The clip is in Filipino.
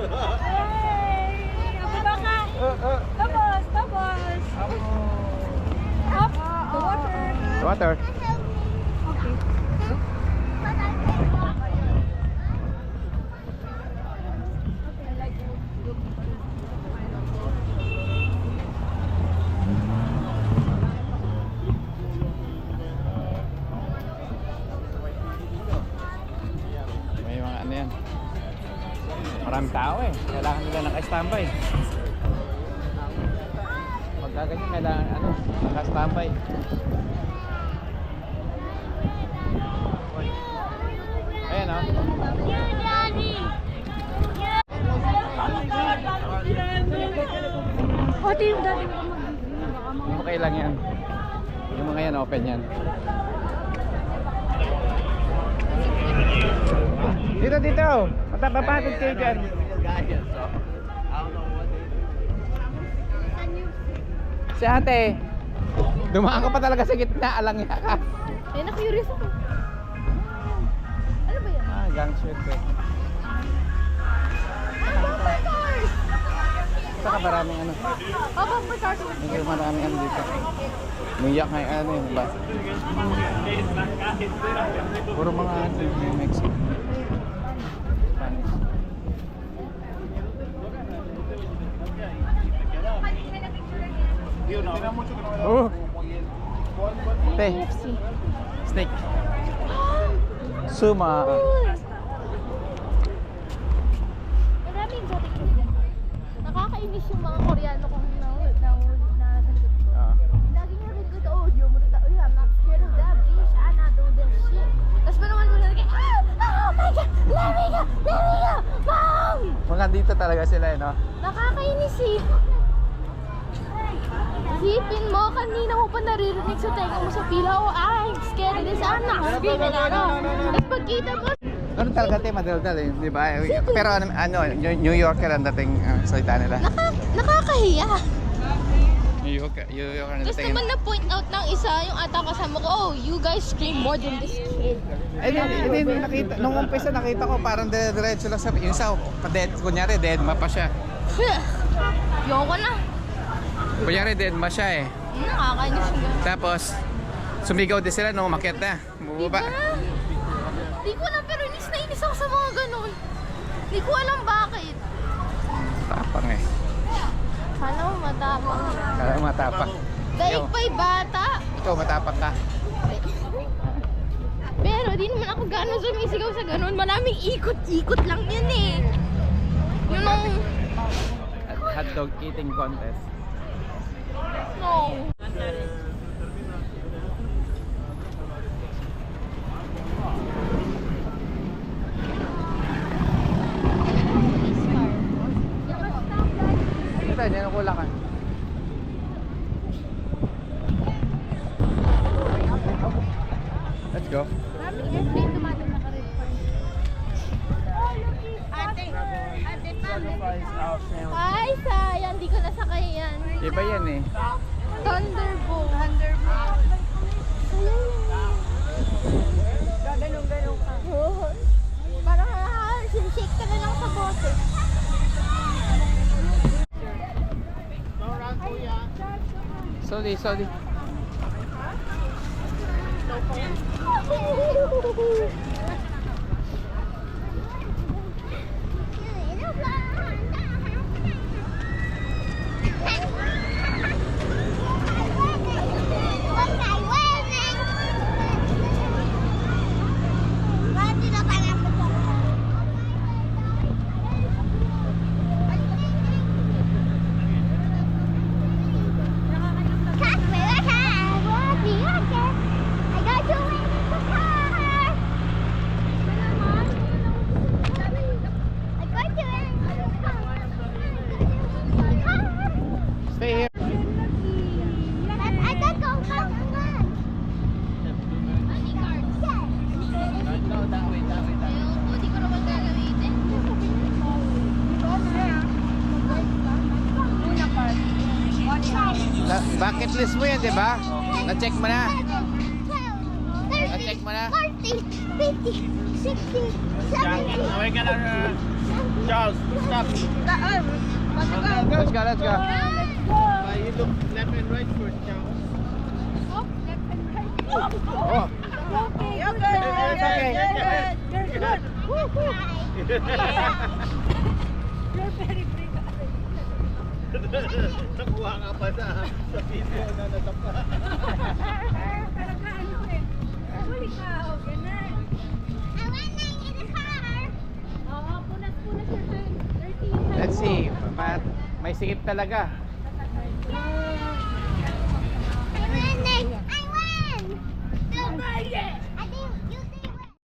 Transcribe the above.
Hey! Baka! Uh, uh. Tapos, tapos! Up! The water! Water. Maraming tao eh. Kailangan nila naka-standby. Pagka ganyan, kailangan ano, naka-standby. Ayan oh. Ate, yung dati Yung mga lang yan. Yung mga yan, open yan. Dito, dito. Matapapatid kayo dyan. Si ate. Dumaan ka pa talaga sa gitna. Alang niya ka. Eh, na-curious ako. Ano ba yan? Ah, gang sweat eh. Bumper cars! Saka maraming ano. Oh, bumper cars! Medyo maraming ano dito. Nuyak nga ano yung ba? Puro mga ano yung Mexico. Oh! Te, steak. Suma. Maraming exotic food. Nakakainis yung mga Koreano kung na na na sa likod ko. Ah. Lagi nga rin ko, oh, mo oh, yeah, I'm not scared of that, bitch. I'm not doing that shit. Tapos ba naman mo na like, ah, oh my god, let me go, let me go, mom! Mga dito talaga sila eh, no? Nakakainis eh. Isipin mo, kanina mo pa naririnig sa tenga mo sa pila, oh, I'm scared of this, I'm not screaming at all. Tapos pagkita mo, Ano talaga te, madaldal eh, di ba? Pero ano, ano New Yorker ang dating uh, salita nila. naka, nakakahiya. New Yorker, New Yorker ang Tapos dating. naman na-point out ng isa, yung ata kasama ko, oh, you guys scream more than this kid. Ay, hindi, hindi, hindi, nakita, nung umpisa nakita ko parang dire-diretso lang sa, yung isa, dead, kunyari dead ma pa siya. Yoko na. Kunyari dead ma siya eh. Nakakainis siya. Tapos, sumigaw din sila nung umakyat na. Bumaba. Di ko alam, pero inis na inis ako sa mga ganun. Di ko alam bakit. Tapang eh. Sana mo matapang. Kaya matapang. Daig pa'y bata. Ikaw matapang ka. Pero di naman ako gano'n sumisigaw sa ganun. Maraming ikot-ikot lang yan eh. Yun ang... Hotdog eating contest. No. Yan ang kulakan. Let's go. Maraming airplane dumating na ka rin pa rin. Ate, ate, Ay, sayang. Di ko nasakay yan. Iba yan eh. Thunderbolt. Thunderbolt. Gaganong-ganong ka. Oo. Parang ah, shake ka na lang sa boses. Sorry, sorry. I got you in the car. I got you in the car. Stay here. I got go come Hindi ko naman gagamitin. Una part. One side. Na- bucket list mo yan, di ba? Na-check mo na. Na-check mo na. 40, 50, 60, 70. Charles, stop. Let's go, let's go. Uh, you look left and right first, Charles. Oh, Okay, You're good. It's okay. You're good. Woo-hoo. You're very big. Nakuha nga pa sa, sa video na natapa. Huli ka, oh, ganun. Oo, punas-punas yung 13. let's see. Ma- may sikip talaga. I win! I win! Don't break it!